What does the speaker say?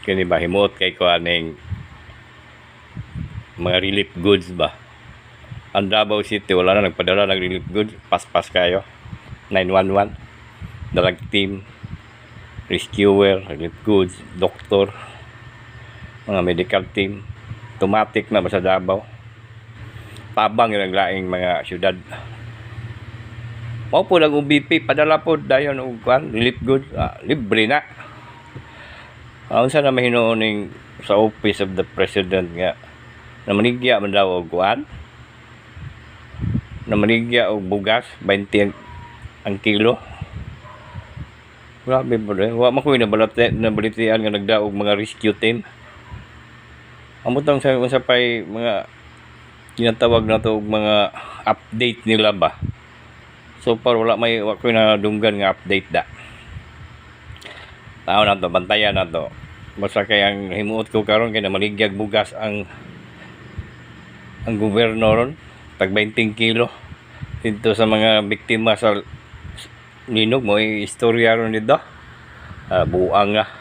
kini ba himuot kay ko aning mga relief goods ba? Ang Davao City wala na nagpadala ng relief goods. Paspas kayo. 911 drug team. Rescuer relief goods doktor mga medical team. Automatic na ba sa Davao? Tabang yung naglaing mga syudad. Mao po lang UBP padala po dayon og kwan relief goods. Ah, libre na. Ang sa na sa office of the president nga na manigya man daw og kwan na manigya og bugas 20 ang, ang kilo. Grabe po rin. Wa man ko nabalitian nga nagdaog mga rescue team. Amutang sa sa pay mga tinatawag na to mga update nila ba. So far wala may wa ko na dunggan nga update da. Tao na to, bantayan na to. Basta kay ang himuot ko karon kay na maligyag bugas ang ang gobyerno tag 20 kilo dito sa mga biktima sa linog mo istorya ron dito. Ah, buang nga.